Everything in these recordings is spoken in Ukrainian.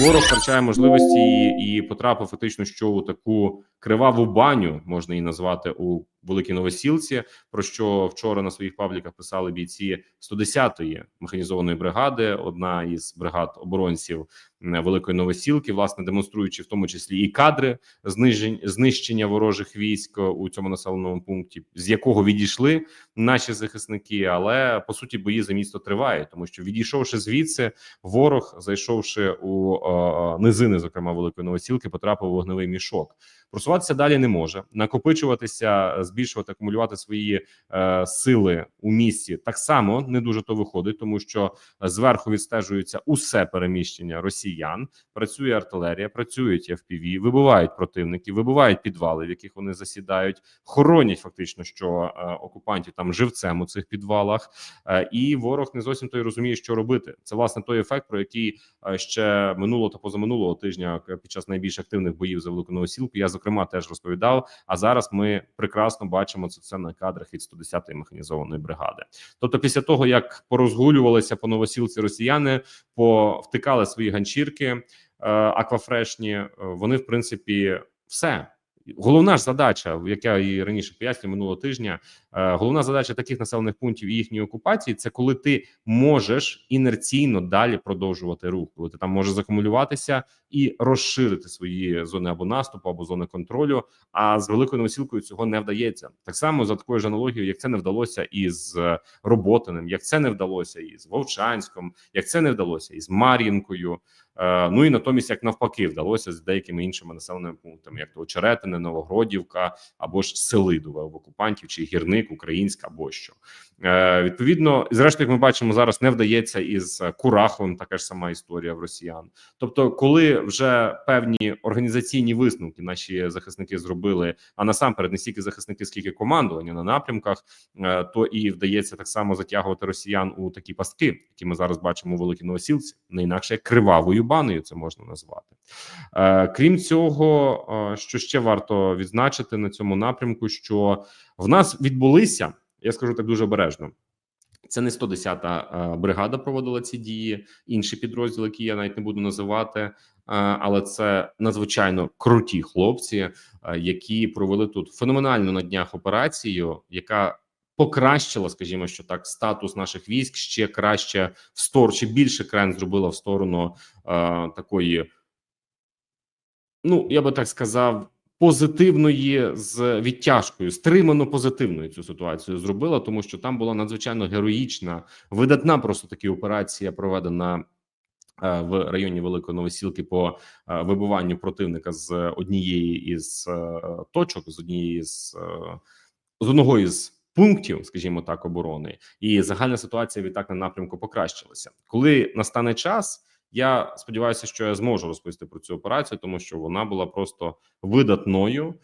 ворог втрачає можливості і, і потрапив фактично, що у таку криваву баню можна її назвати у великій новосілці. Про що вчора на своїх пабліках писали бійці 110-ї механізованої бригади, одна із бригад оборонців великої новосілки, власне демонструючи в тому числі і кадри знижень знищення ворожих військ у цьому населеному пункті, з якого відійшли наші захисники. Але по суті бої за місто тривають, тому що відійшовши звідси, ворог, зайшовши у е, низини, зокрема великої новосілки, потрапив у вогневий мішок. Просуватися далі не може, накопичуватися, збільшувати, акумулювати свої е, сили у місті так само не дуже то виходить, тому що зверху відстежується усе переміщення росіян. Працює артилерія, працюють FPV, вибивають противників, вибивають підвали, в яких вони засідають, хоронять фактично, що е, окупантів там живцем у цих підвалах, е, і ворог не зовсім той розуміє, що робити. Це власне той ефект, про який е, ще минулого та позаминулого тижня е, під час найбільш активних боїв за велику новосілку. Я зокрема теж розповідав. А зараз ми прекрасно бачимо це все на кадрах від 110-ї механізованої бригади. Тобто, після того як порозгулювалися по новосілці росіяни, повтикали свої ганчірки е, аквафрешні, е, вони в принципі все. Головна ж задача, як я і раніше пояснював минулого тижня, е, головна задача таких населених пунктів і їхньої окупації це коли ти можеш інерційно далі продовжувати рух, коли ти там можеш закумулюватися і розширити свої зони або наступу, або зони контролю. А з великою новосілкою цього не вдається. Так само за такою ж аналогією, як це не вдалося із Роботиним, як це не вдалося із Вовчанськом, як це не вдалося із Мар'їнкою. Е, Ну і натомість, як навпаки, вдалося з деякими іншими населеними пунктами, як то Очеретине, Новогродівка або ж Селидове в окупантів чи гірник, Українська або що. Е, Відповідно, зрештою, як ми бачимо, зараз не вдається із Кураховим така ж сама історія в росіян. Тобто, коли вже певні організаційні висновки наші захисники зробили, а насамперед не стільки захисники, скільки командування на напрямках, е, то і вдається так само затягувати росіян у такі пастки, які ми зараз бачимо у великій новосілці, не інакше як кривавою баною це можна назвати. Е, Крім цього, е, що ще варто відзначити на цьому напрямку, що в нас відбулися, я скажу так дуже обережно. Це не 110-та е, бригада проводила ці дії, інші підрозділи, які я навіть не буду називати, але це надзвичайно круті хлопці, які провели тут феноменальну на днях операцію, яка покращила, скажімо, що так, статус наших військ ще краще в сторону, чи більше крен зробила в сторону е, такої, ну я би так сказав. Позитивної з відтяжкою, стримано позитивною цю ситуацію зробила, тому що там була надзвичайно героїчна, видатна просто таки операція проведена е, в районі Великої Новосілки по е, вибиванню противника з однієї із е, точок, з однієї з з одного із пунктів, скажімо так, оборони, і загальна ситуація відтак на напрямку покращилася. Коли настане час. Я сподіваюся, що я зможу розповісти про цю операцію, тому що вона була просто видатною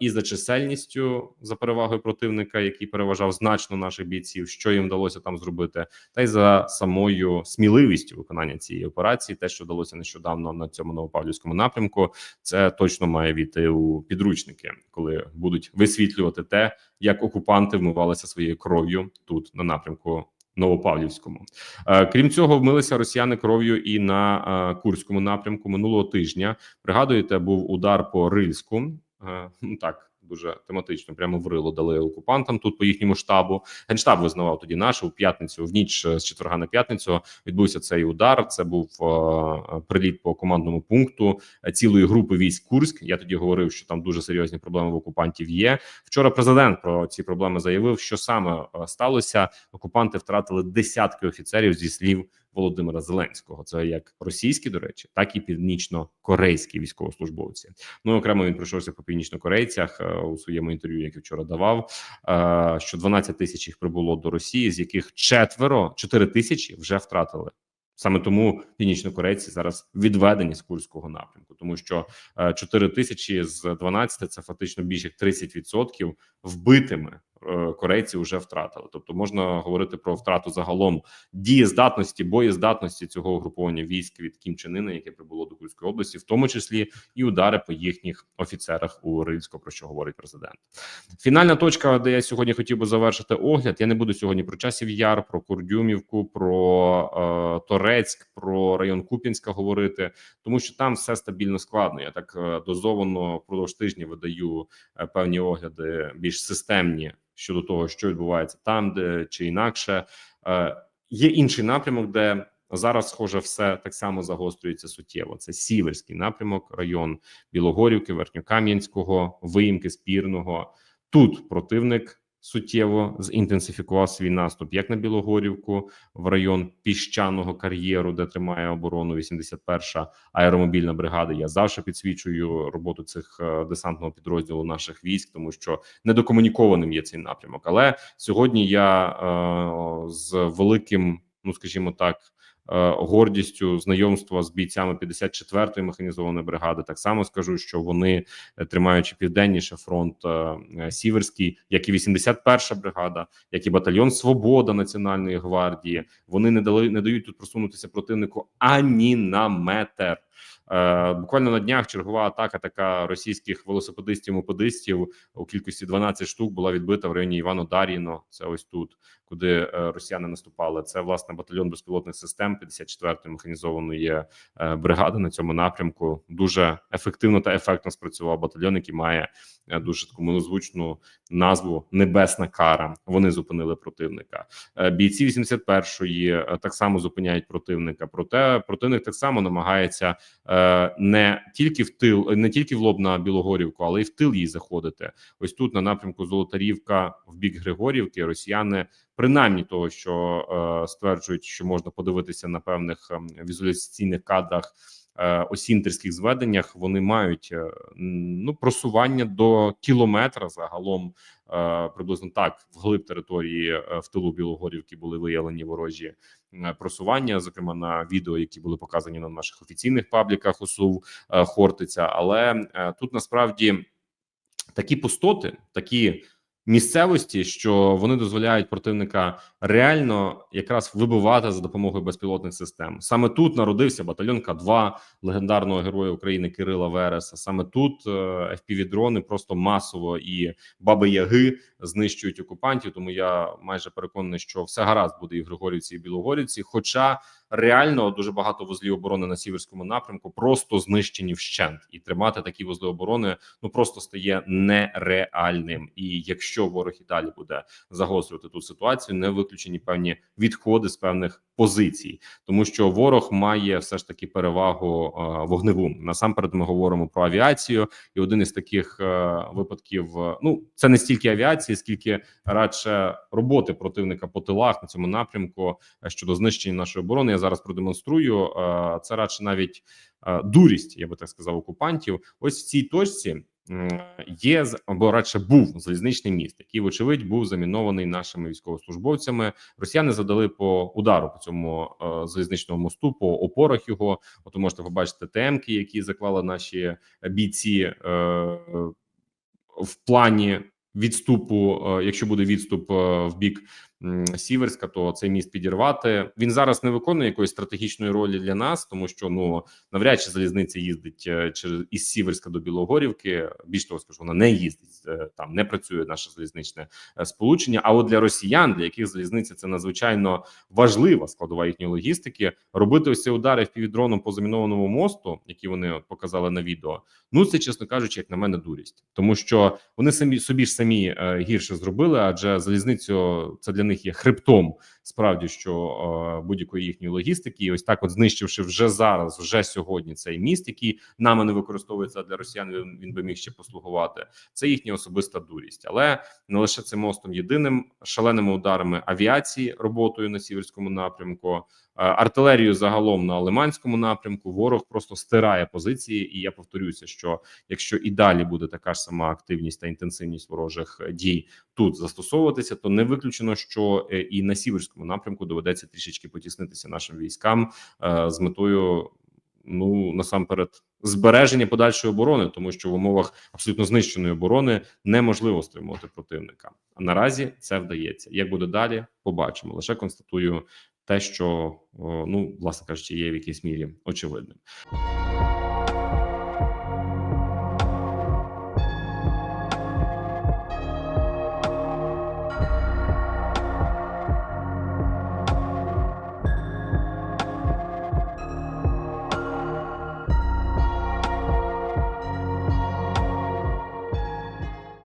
і за чисельністю за перевагою противника, який переважав значно наших бійців, що їм вдалося там зробити, та й за самою сміливістю виконання цієї операції, те, що вдалося нещодавно на цьому новопавлівському напрямку, це точно має війти у підручники, коли будуть висвітлювати те, як окупанти вмивалися своєю кров'ю тут на напрямку. Новопавлівському, Е, крім цього, вмилися росіяни кров'ю і на е, Курському напрямку минулого тижня. Пригадуєте, був удар по Рильську. Е, Ну так дуже тематично, прямо в рило дали окупантам тут по їхньому штабу. Генштаб визнавав тоді нашу в п'ятницю, в ніч з четверга на п'ятницю відбувся цей удар. Це був е, приліт по командному пункту е, цілої групи військ Курськ. Я тоді говорив, що там дуже серйозні проблеми в окупантів є. Вчора президент про ці проблеми заявив, що саме е, сталося. Окупанти втратили десятки офіцерів зі слів Володимира Зеленського. Це як російські, до речі, так і північно-корейські військовослужбовці. Ну окремо він пройшовся по північно-корейцях е, у своєму інтерв'ю, яке вчора давав. е, Що 12 тисяч їх прибуло до Росії, з яких четверо 4 тисячі вже втратили. Саме тому північно-корейці зараз відведені з курського напрямку, тому що е, 4 тисячі з 12 – це фактично більше як 30% вбитими е, корейці вже втратили. Тобто можна говорити про втрату загалом дієздатності, боєздатності цього угруповання військ від Кім Ына, яке прибуло до Курської області, в тому числі і удари по їхніх офіцерах у Рильську, про що говорить президент. Фінальна точка, де я сьогодні хотів би завершити огляд. Я не буду сьогодні про часів яр, про Курдюмівку, про е, Торецьк, про район Куп'янська говорити, тому що там все стабільно складно. Я так е, дозовано впродовж тижня видаю е, певні огляди більш системні щодо того, що відбувається там, де чи інакше. Е, Є інший напрямок, де зараз, схоже, все так само загострюється суттєво. Це сіверський напрямок, район Білогорівки, Верхньокам'янського, Виїмки, Спірного. Тут противник суттєво зінтенсифікував свій наступ як на Білогорівку в район піщаного кар'єру, де тримає оборону 81-ша аеромобільна бригада. Я завжди підсвічую роботу цих е, десантного підрозділу наших військ, тому що недокомунікованим є цей напрямок. Але сьогодні я е, з великим, ну скажімо так. Е, Гордістю знайомства з бійцями 54-ї механізованої бригади так само скажу, що вони е, тримаючи південніше фронт е, Сіверський, як і 81-ша бригада, як і батальйон Свобода Національної гвардії, вони не дали не дають тут просунутися противнику ані на метр. Буквально на днях чергова атака така російських велосипедистів мопедистів у кількості 12 штук була відбита в районі Івано Дар'їно. Це ось тут, куди е, росіяни наступали. Це власне батальйон безпілотних систем 54-ї механізованої е, бригади на цьому напрямку. Дуже ефективно та ефектно спрацював батальйон, який має е, дуже таку милозвучну назву Небесна кара. Вони зупинили противника. Бійці 81-ї е, так само зупиняють противника. Проте противник так само намагається не тільки в тил, не тільки в лоб на Білогорівку, але й в тил їй заходити. Ось тут на напрямку Золотарівка в бік Григорівки. Росіяни, принаймні того, що е, стверджують, що можна подивитися на певних ем, візуляційних кадрах. е, Осінтерських зведеннях вони мають е, ну просування до кілометра загалом е, приблизно так вглиб території е, в тилу Білогорівки були виявлені ворожі е, просування, зокрема на відео, які були показані на наших офіційних пабліках ОСУВ е, Хортиця. Але е, тут насправді такі пустоти, такі місцевості, що вони дозволяють противника реально якраз вибивати за допомогою безпілотних систем. Саме тут народився батальйон К2 легендарного героя України Кирила Вереса. Саме тут е, FPV-дрони просто масово і баби Яги знищують окупантів. Тому я майже переконаний, що все гаразд буде і в Григорівці, і Білогорівці. Хоча реально дуже багато вузлів оборони на сіверському напрямку просто знищені вщент, і тримати такі вузли оборони ну просто стає нереальним. І якщо ворог і далі буде загострювати ту ситуацію, не виключені певні відходи з певних позицій, тому що ворог має все ж таки перевагу е, вогневу. Насамперед, ми говоримо про авіацію, і один із таких е, випадків е, ну це не стільки авіації, скільки радше роботи противника по тилах на цьому напрямку щодо знищення нашої оборони. Я зараз продемонструю. Це радше навіть дурість, я би так сказав, окупантів. Ось в цій точці. Є або радше був залізничний міст, який вочевидь був замінований нашими військовослужбовцями. Росіяни задали по удару по цьому е, залізничному мосту, по опорах його. От ви можете побачити ТМки, які заклали наші бійці е, в плані відступу. е, Якщо буде відступ в бік Сіверська, то цей міст підірвати. Він зараз не виконує якоїсь стратегічної ролі для нас, тому що ну навряд чи залізниця їздить е, через із Сіверська до Білогорівки. Більш того, скажу, вона не їздить е, там, не працює наше залізничне е, сполучення. А от для росіян, для яких залізниця це надзвичайно важлива складова їхньої логістики, робити ось ці удари півдроном по замінованому мосту, які вони от показали на відео. Ну це чесно кажучи, як на мене, дурість, тому що вони самі собі ж самі гірше зробили, адже залізницю це для них є хребтом, справді що е, будь-якої їхньої логістики, і ось так, от знищивши вже зараз, вже сьогодні цей міст, який нами не використовується для росіян. Він, він би міг ще послугувати. Це їхня особиста дурість, але не лише цим мостом єдиним шаленими ударами авіації, роботою на сіверському напрямку, е, артилерію загалом на Лиманському напрямку. Ворог просто стирає позиції, і я повторюся, що якщо і далі буде така ж сама активність та інтенсивність ворожих дій тут застосовуватися, то не виключено, що е, і на сіверському напрямку доведеться трішечки потіснитися нашим військам е, з метою ну насамперед збереження подальшої оборони, тому що в умовах абсолютно знищеної оборони неможливо стримувати противника. А наразі це вдається. Як буде далі, побачимо. Лише констатую те, що ну власне кажучи, є в якійсь мірі очевидним.